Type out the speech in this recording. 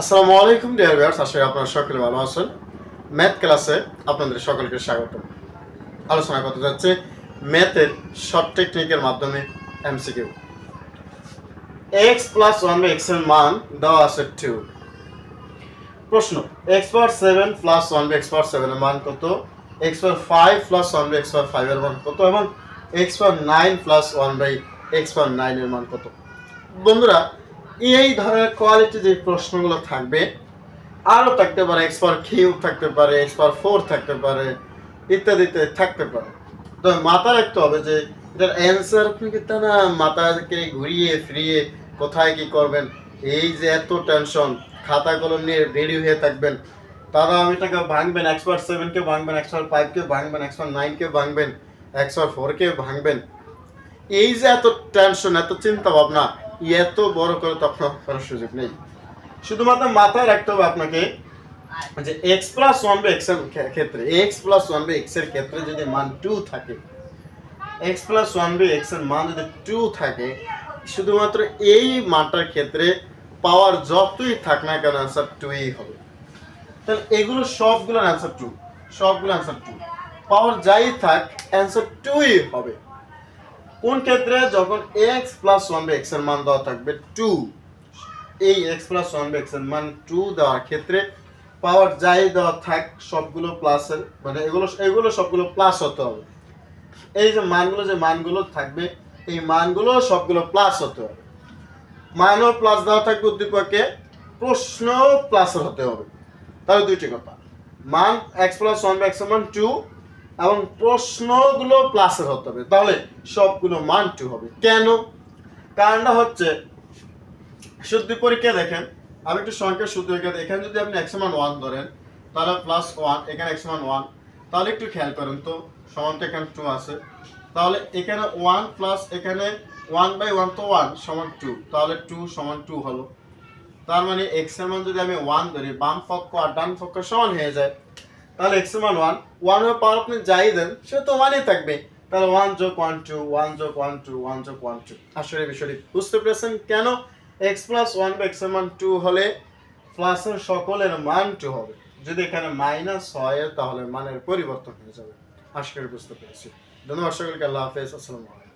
আসসালামু আলাইকুম dear viewers আশা করি আপনারা সকলে ভালো আছেন। ম্যাথ ক্লাসে আপনাদের সকলকে স্বাগত আলোচনা করতে যাচ্ছে ম্যাথের শর্ট টেকনিকের মাধ্যমে MCQ x plus one by এক্সের মান দেওয়া আছে টু প্রশ্ন x power seven plus one by x power সেভেনের মান কত? X power five plus one by x power ফাইভের মান কত? এবং x power nine plus one by x power নাইনের মান কত? বন্ধুরা এই ধরনের কোয়ালিটি যে প্রশ্নগুলো থাকবে, আরও থাকতে পারে এক্সপার কিউব থাকতে পারে এক্সপার ফোর থাকতে পারে, ইত্যাদি ইত্যাদি থাকতে পারে। তো মাথায় রাখতে হবে যে এটার অ্যান্সার আপনি কিন্তু না, মাথাকে ঘুরিয়ে ফিরিয়ে কোথায় কি করবেন, এই যে এত টেনশন খাতা কলম নিয়ে রেডি হয়ে থাকবেন, তারা আমিটাকে ভাঙবেন এক্স পাওয়ার সেভেনকে ভাঙবেন এক্স পাওয়ার ফাইভকে ভাঙবেন এক্স পাওয়ার নাইনকে ভাঙবেন এক্স পাওয়ার ফোরকে ভাঙবেন। এই যে এত টেনশন এত চিন্তা ভাবনা এত বড় করে তো আপনার করার সুযোগ নেই। শুধুমাত্র মাথায় রাখতে হবে আপনাকে যে এক্স প্লাস ওয়ান বাই এক্সের ক্ষেত্রে এক্স প্লাস ওয়ান বাই এক্সের ক্ষেত্রে যদি মান টু থাকে এক্স প্লাস ওয়ান বাই এক্সের মান যদি টু থাকে, শুধুমাত্র এই মানটার ক্ষেত্রে পাওয়ার যতই থাক না কেন অ্যান্সার টুই হবে। তাহলে এগুলো সবগুলোর অ্যান্সার টু সবগুলো অ্যান্সার টু পাওয়ার যাই থাক অ্যান্সার টুই হবে। কোন ক্ষেত্রে যখন এক্স প্লাস ওয়ান বাই এক্সের মান দেওয়া থাকবে টু এই এক্স প্লাস ওয়ান বাই এক্সের মান টু দেওয়ার ক্ষেত্রে পাওয়ার যাই দেওয়া থাক, সবগুলো প্লাসের মানে এগুলো এগুলো সবগুলো প্লাস হতে হবে। এই যে মানগুলো যে মানগুলো থাকবে, এই মানগুলো সবগুলো প্লাস হতে হবে। মানও প্লাস দেওয়া থাকবে উদ্দীপকে, প্রশ্ন প্লাসের হতে হবে। তাহলে দুইটি কথা। মান এক্স প্লাস ওয়ান বাই এক্সের মান টু এবং প্রশ্নগুলো প্লাসের হতে হবে। তাহলে সবগুলো মান টু হবে। কেন? কারণটা হচ্ছে, শুদ্ধ পরীক্ষা দেখেন। আমি একটু সংখ্যা শুদ্ধ পরীক্ষা এখানে যদি আপনি এক্স মান ওয়ান ধরেন, তাহলে প্লাস ওয়ান এখানে এক্স মান ওয়ান তাহলে একটু খেয়াল করেন তো সমান তো এখানে টু আছে। তাহলে এখানে ওয়ান প্লাস এখানে ওয়ান বাই ওয়ান তো ওয়ান সমান টু তাহলে টু সমান টু হলো। তার মানে এক্সের মান যদি আমি ওয়ান ধরি, বাম পক্ষ আর ডান পক্ষ সমান হয়ে যায়। তাহলে এক্স মান ওয়ান ওয়ানের পাওয়ার আপনি যাই দেন, সে তো ওয়ানই থাকবে তাহলে ওয়ান যোগ ওয়ান টু ওয়ান যোগ ওয়ান টু ওয়ান যোগ ওয়ান টু আসলে বিষয়টি বুঝতে পেরেছেন কেন? X plus one by x মান টু হলে প্লাসের সকলের মান টু হবে। যদি এখানে মাইনাস হয়, তাহলে মানের পরিবর্তন হয়ে যাবে। আশা বুঝতে পেরেছি। ধন্যবাদ সকলকে, আল্লাহ হাফেজ। আসসালামু আলাইকুম।